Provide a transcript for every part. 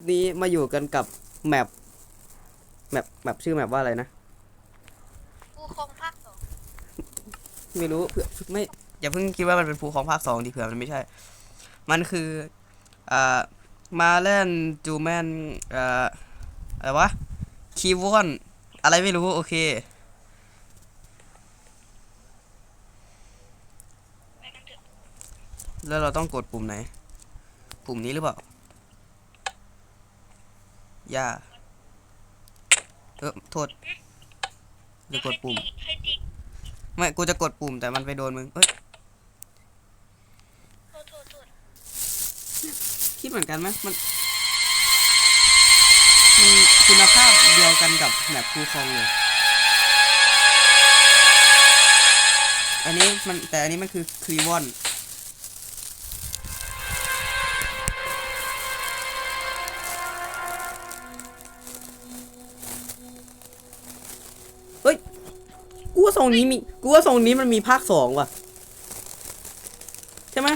นี้มาอยู่กันกับแมปแมปแมปชื่อแมปว่าอะไรนะกูคงภาคสองไม่รู้เผื่อไม่อย่าเพิ่งคิดว่ามันเป็นภูของภาคสองดีเผื่อมันไม่ใช่ มันคืออ่ามาเล่นจูแมนอ่าอะไรวะคีวอนอะไรไม่รู้โอเคไปกันเถอะแล้วเราต้องกดปุ่มไหน ปุ่มนี้หรือเปล่า ย่า เออโทษ จะกดปุ่มใครตีไม่ กูจะกดปุ่มแต่มันไปโดนมึง เอ้ยโทษโทษโทษคิดเหมือนกันไหมมัน มันคุณภาพเดียวกันกับแบบคูคองเลย อันนี้มันแต่อันนี้มันคือคลีวอน ทรงนี้มีกูว่าทรงนี้มันมีภาคสองว่ะ ใช่ไหม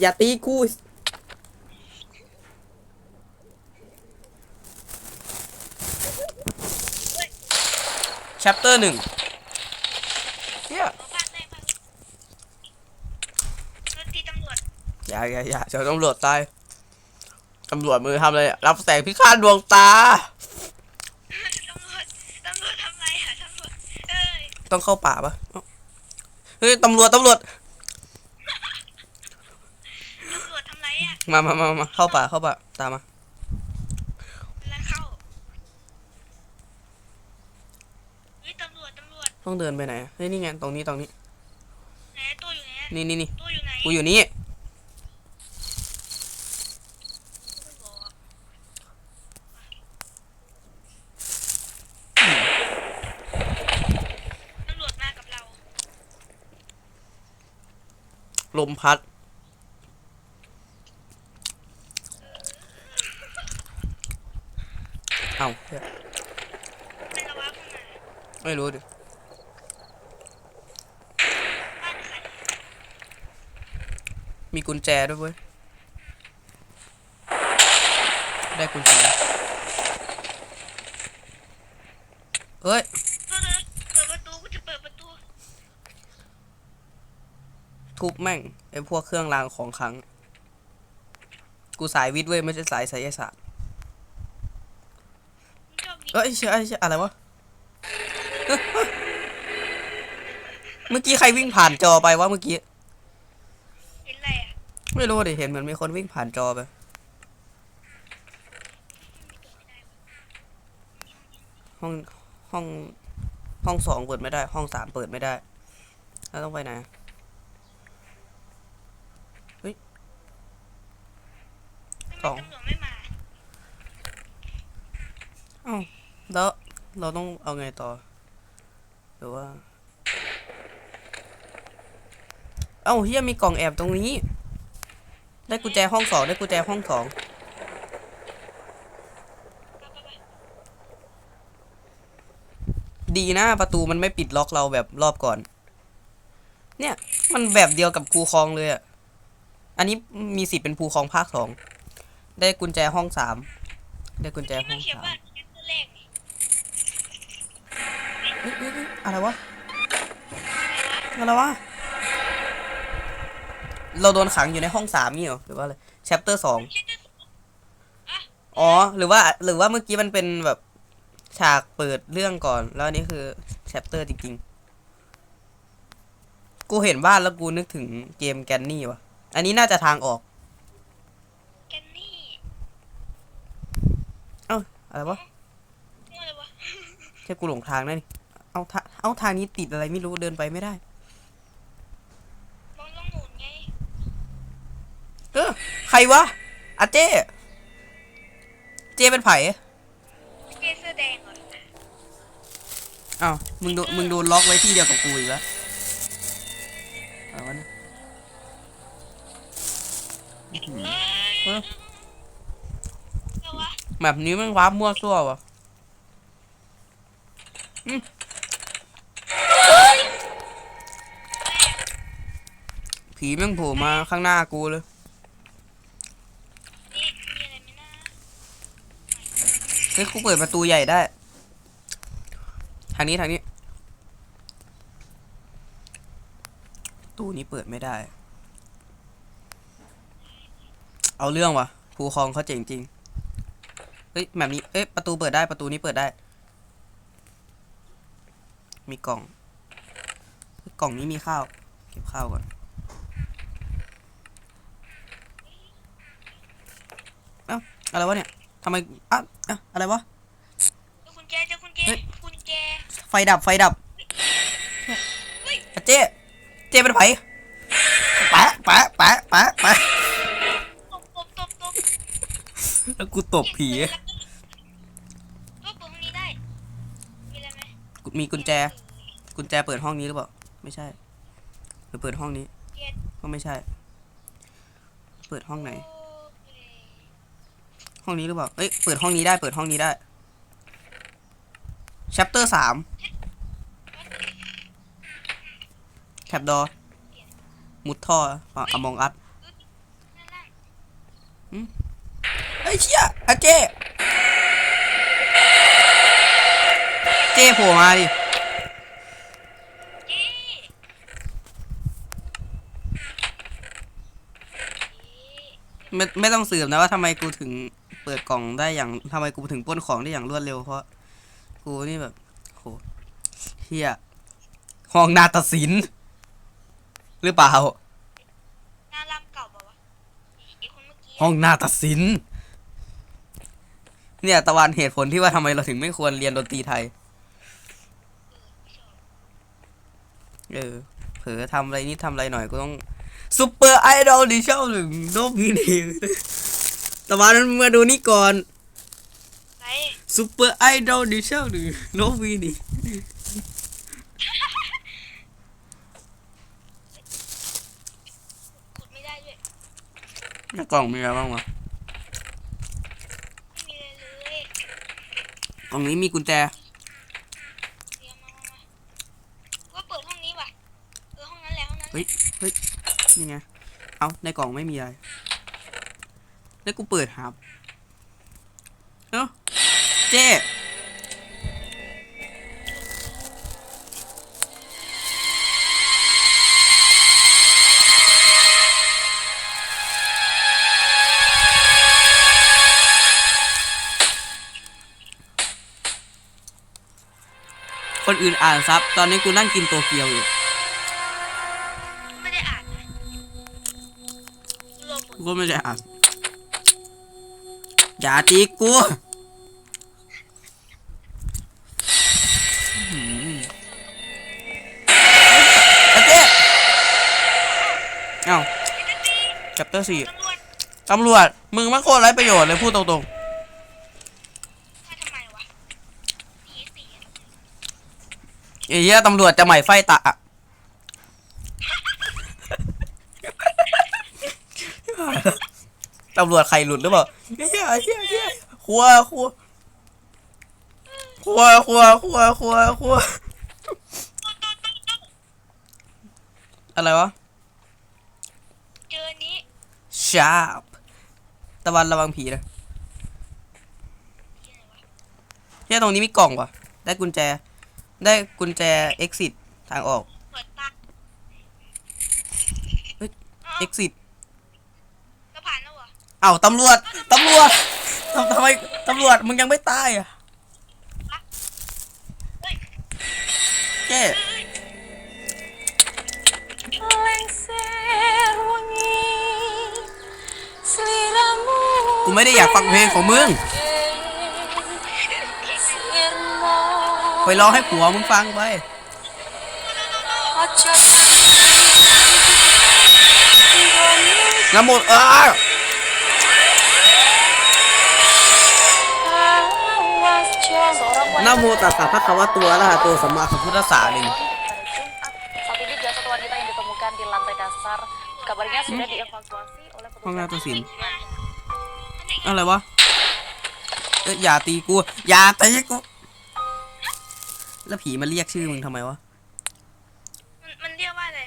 อย่าตีกู chapter หนึ่งเฮียขอภาคได้ภาครถตีตำรวจอย่าอย่าอย่าเดี๋ยวตำรวจตาย ตำรวจมือทำอะไรอะรับแสงพิฆาตดวงตา ตำรวจตำรวจทำไรอะตำรวจเอ้ย ต้องเข้าป่าปะเอ้าเฮ้ยตำรวจตำรวจตำรวจทำไรอะมามามามาเข้าป่าเข้าป่าตามมาเวลาเข้าเฮ้ยตำรวจตำรวจต้องเดินไปไหนอะเฮ้ยนี่ไงตรงนี้ตรงนี้ไหนตัวอยู่ไหนอะนี่นี่นี่ตัวอยู่ไหนกูอยู่นี่ ไม่บอกตำรวจมากับเรา ลมพัด เอาเหี้ยไม่รู้ดิ มีกุญแจด้วยเว้ย ได้กุญแจเฮ้ย ตัวเธอเปิดประตูกูจะเปิดประตู ทุบแม่งไอพวกเครื่องรางของขลัง กูสายวิทย์เว้ยไม่ใช่สายไสยศาสตร์เอ้ยเชื่อเอ้ยเชื่ออะไรวะ เมื่อกี้ใครวิ่งผ่านจอไปวะเมื่อกี้ เห็นอะไรอะไม่รู้ดิเห็นเหมือนมีคนวิ่งผ่านจอไป ห้องห้องห้องสองเปิดไม่ได้ ห้องสามเปิดไม่ได้ แล้วต้องไปไหน ทำ สองไมตำรวจไม่มาแล้วเราต้องเอาไงต่อ หรือว่า เอ้าเฮียมีกล่องแอบตรงนี้ ได้กุญแจห้องสองได้กุญแจห้องสองดีนะประตูมันไม่ปิดล็อกเราแบบรอบก่อน เนี่ย มันแบบเดียวกับภูคลองเลยอะ่ะอันนี้มีสิทธิ์เป็นภูคลองภาคสอง ได้กุญแจห้องสามได้กุญแจห้องเขียนสามว่าแคปเจอร์แรกนี่เฮ้ยเฮ้ยเฮ้ยอะไรวะอะไรวะเราโดนขังอยู่ในห้องสามนี่เหรอหรือว่าอะไร chapter สองแคปเจอร์อ๋อหรือว่าหรือว่าเมื่อกี้มันเป็นแบบฉากเปิดเรื่องก่อน แล้วอันนี้คือ chapter จริงๆ กูเห็นบ้านแล้วกูนึกถึงเกมแกนนี่วะอันนี้น่าจะทางออกนนี่ อะไรวะอะไรวะใช่กูหลงทางนะนี่เอาทาเอาทางนี้ติดอะไรไม่รู้เดินไปไม่ได้มองลงหนุนไงเออใครวะอาเจ้เจ้เป็นไผ่เจเสื้อแดงเหรออ้าวมึงโดนมึงโดนล็อกไว้ที่เดียวกับกูอีกแล้วอะไรวะเนี่ย แบบนี้มันว้าร์ปมั่วซั่ววะผีแม่งโผล่มาข้างหน้ากูเลยนี่มีอะไรไหมนะเฮ้ยกูเปิดประตูใหญ่ได้ ทางนี้ทางนี้ประตูนี้เปิดไม่ได้ เอาเรื่องวะภูคลองเขาเจ๋งจริง เฮ้ยแบบนี้เอ้ยประตูเปิดได้ประตูนี้เปิดได้ มีกล่องเฮ้ยกล่องนี้มีข้าว เก็บข้าวก่อนเอ้าอะไรวะเนี่ยทำไมอะอะอะไรวะเจอกุญแจเจอกุญแจเฮ้ยกุญแจไฟดับไฟดับอะเจ๊เจ๊เป็นไผแปะแปะแปะแปะ แล้วกูตบผี ก็เปิดห้องนี้ได้ มีอะไรไหมมีกุญแจ กุญแจเปิดห้องนี้หรือเปล่า ไม่ใช่หรือเปิดห้องนี้เจ็ดก็ไม่ใช่ เปิดห้องไหนโอเคห้องนี้หรือเปล่า เอ้ย เปิดห้องนี้ได้ เปิดห้องนี้ได้ chapter สามแคปดอ มุดท่ออมองอัดด้า นล่างเฮ้ยเชี่ยอะเจ้เจ้โผล่มาดิเจ๊เจ๊ไม่ไม่ต้องสืบนะว่าทำไมกูถึงเปิดกล่องได้อย่างทำไมกูถึงปล้นของได้อย่างรวดเร็วเพราะ กูนี่แบบโหเฮียห้องนาฏศิลป์หรือเปล่า หน้าลำเก่าเปล่าวะไอ้คนเมื่อกี้ห้องนาฏศิลป์ เนี่ยตะวันเหตุผลที่ว่าทำไมเราถึงไม่ควรเรียนดนตรีไทย เออ เผลอทำอะไรนิดทำอะไรหน่อยก็ต้องซูเปอร์ไอดอลดิชั่นหนึ่งโนพีนี่ตะวันมาดูนี่ก่อนไรซูเปอร์ไอดอลดิชั่นหนึ่งโนพีนี่ขุดไม่ได้ด้วยในกล่องมีอะไรบ้างวะ ไม่มีอะไรเลย กล่องนี้มีกุญแจเดี๋ยวมามามาว่าเปิดห้องนี้ว่ะเออห้องนั้นแหละห้องนั้นแหละเฮ้ย เฮ้ย นี่ไง เอาในกล่องไม่มีอะไร แล้วกูเปิดครับ เอ้าเจ๊ คนอื่นอ่านซับ ตอนนี้กูนั่งกินโตเกียวอยู่ไม่ได้อ่านนะรวมผลกูก็ไม่ได้อ่านอย่าตีกูอื้อหือเอ้ยเจ๊เอ้าจัปเตอร์สี่ตำรวจ มึงม่โคตรไร้ประโยชน์เลยพูดตรงถ้าทำไมวะผีเสีย ๆ ไอ้เหี้ยตำรวจจะใหม่ไฟตะอะตำรวจใครหลุดหรือเปล่าเฮียเฮียเฮียครัวครัวครัวครัวครัวครัวครัวอะไรวะเจออันนี้ชาร์ปตะวันระวังผีนะเฮียตรงนี้มีกล่องว่ะ ได้กุญแจ ได้กุญแจ exit ทางออก เปิดตาเฮ้ยอ้าว exit ก็ผ่านแล้วเหรอเอ้าตำรวจตำรวจทำทำไมตำรวจมึงยังไม่ตายอะเฮ้ยเจ๊ Lengser wangi seliramu กูไม่ได้อยากฟังเพลงของมึง sirna ไปร้องให้ผัวมึงฟังไป aja น้ำมนต์เออ awas jangan นะโมตัสสะภะคะวะโตัวอะระหะโตสัมมาสัมพุทธัสสะหนึ่ง Saat ini jasad wanita yang ditemukan di lantai dasar kabarnya sudah dievakuasi oleh ห้อง petugas นาฏศิลป์อันนี้อะไรวะเอ้ยอย่าตีกู อย่าตีกู แล้วผีมาเรียกชื่อมึงทำไมวะ มันมันเรียกว่าอะไร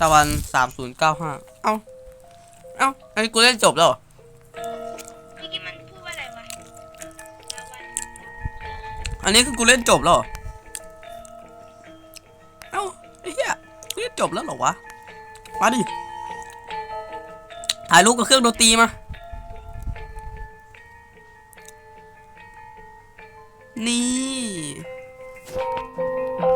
ตะวันสามศูนย์เก้าห้าเอ้า เอ้าอันนี้กูเล่นจบแล้วเหรอเมื่อกี้มันพูดว่าอะไรวะอันนี้คือกูเล่นจบแล้วเหรอเอ้าไอ้เหี้ยกูเล่นจบแล้วเหรอวะ มาดิ ถ่ายรูปกับเครื่องดนตรีมา